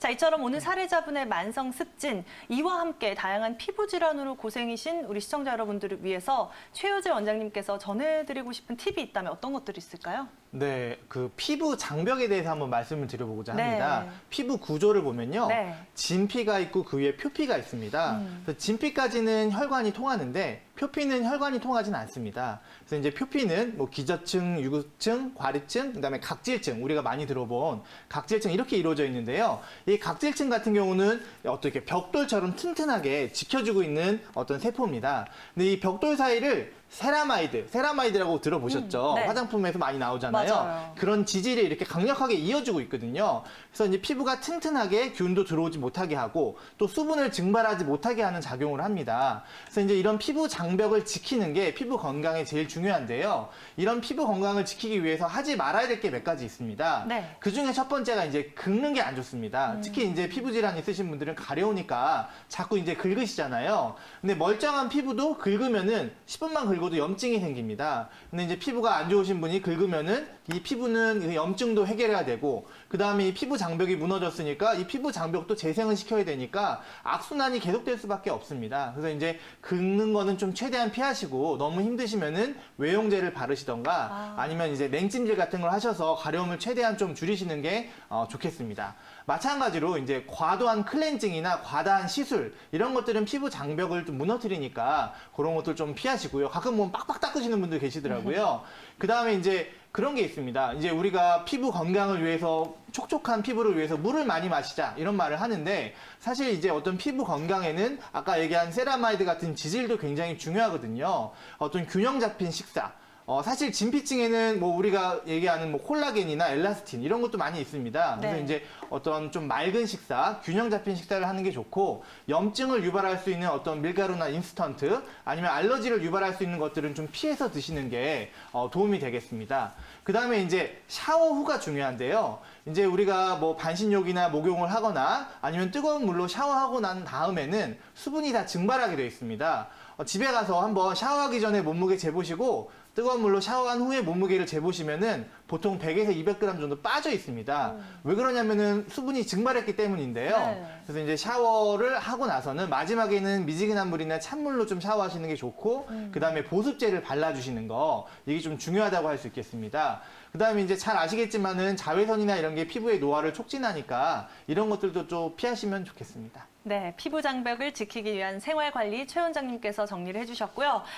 자, 이처럼 오늘 사례자분의 만성 습진, 이와 함께 다양한 피부 질환으로 고생이신 우리 시청자 여러분들을 위해서 최효재 원장님께서 전해드리고 싶은 팁이 있다면 어떤 것들이 있을까요? 네, 그 피부 장벽에 대해서 한번 말씀을 드려보고자 네. 합니다. 피부 구조를 보면요. 네. 진피가 있고 그 위에 표피가 있습니다. 음. 그래서 진피까지는 혈관이 통하는데 표피는 혈관이 통하지는 않습니다. 그래서 이제 표피는 뭐 기저층, 유구층, 과립층, 그다음에 각질층 우리가 많이 들어본 각질층 이렇게 이루어져 있는데요. 이 각질층 같은 경우는 어떻게 벽돌처럼 튼튼하게 지켜주고 있는 어떤 세포입니다. 근데 이 벽돌 사이를 세라마이드, 세라마이드라고 들어보셨죠? 음, 네. 화장품에서 많이 나오잖아요. 맞아요. 그런 지질이 이렇게 강력하게 이어지고 있거든요. 그래서 이제 피부가 튼튼하게 균도 들어오지 못하게 하고 또 수분을 증발하지 못하게 하는 작용을 합니다. 그래서 이제 이런 피부 장벽을 지키는 게 피부 건강에 제일 중요한데요. 이런 피부 건강을 지키기 위해서 하지 말아야 될 게 몇 가지 있습니다. 네. 그 중에 첫 번째가 이제 긁는 게 안 좋습니다. 특히 이제 피부 질환 있으신 분들은 가려우니까 자꾸 이제 긁으시잖아요. 근데 멀쩡한 피부도 긁으면은 10분만 긁 어도 염증이 생깁니다. 근데 이제 피부가 안 좋으신 분이 긁으면은 이 피부는 그 염증도 해결해야 되고 그 다음에 이 피부 장벽이 무너졌으니까 이 피부 장벽도 재생을 시켜야 되니까 악순환이 계속될 수밖에 없습니다. 그래서 이제 긁는 거는 좀 최대한 피하시고 너무 힘드시면은 외용제를 바르시던가 아. 아니면 이제 냉찜질 같은 걸 하셔서 가려움을 최대한 좀 줄이시는 게 어, 좋겠습니다. 마찬가지로 이제 과도한 클렌징이나 과다한 시술 이런 것들은 피부 장벽을 좀 무너뜨리니까 그런 것들 좀 피하시고요. 가끔 뭐 빡빡 닦으시는 분들 계시더라고요. 그 다음에 이제 그런 게 있습니다. 이제 우리가 피부 건강을 위해서 촉촉한 피부를 위해서 물을 많이 마시자 이런 말을 하는데 사실 이제 어떤 피부 건강에는 아까 얘기한 세라마이드 같은 지질도 굉장히 중요하거든요. 어떤 균형 잡힌 식사 어, 사실 진피층에는 뭐 우리가 얘기하는 뭐 콜라겐이나 엘라스틴 이런 것도 많이 있습니다. 그래서 네. 이제 어떤 좀 맑은 식사, 균형 잡힌 식사를 하는 게 좋고 염증을 유발할 수 있는 어떤 밀가루나 인스턴트 아니면 알러지를 유발할 수 있는 것들은 좀 피해서 드시는 게 어, 도움이 되겠습니다. 그 다음에 이제 샤워 후가 중요한데요. 이제 우리가 뭐 반신욕이나 목욕을 하거나 아니면 뜨거운 물로 샤워하고 난 다음에는 수분이 다 증발하게 되어 있습니다. 어, 집에 가서 한번 샤워하기 전에 몸무게 재보시고 뜨거운 물로 샤워한 후에 몸무게를 재보시면은 보통 100에서 200g 정도 빠져 있습니다. 왜 그러냐면은 수분이 증발했기 때문인데요. 네. 그래서 이제 샤워를 하고 나서는 마지막에는 미지근한 물이나 찬물로 좀 샤워하시는 게 좋고 그 다음에 보습제를 발라주시는 거 이게 좀 중요하다고 할 수 있겠습니다. 그 다음에 이제 잘 아시겠지만은 자외선이나 이런 게 피부의 노화를 촉진하니까 이런 것들도 좀 피하시면 좋겠습니다. 네, 피부 장벽을 지키기 위한 생활 관리 최 원장님께서 정리를 해주셨고요.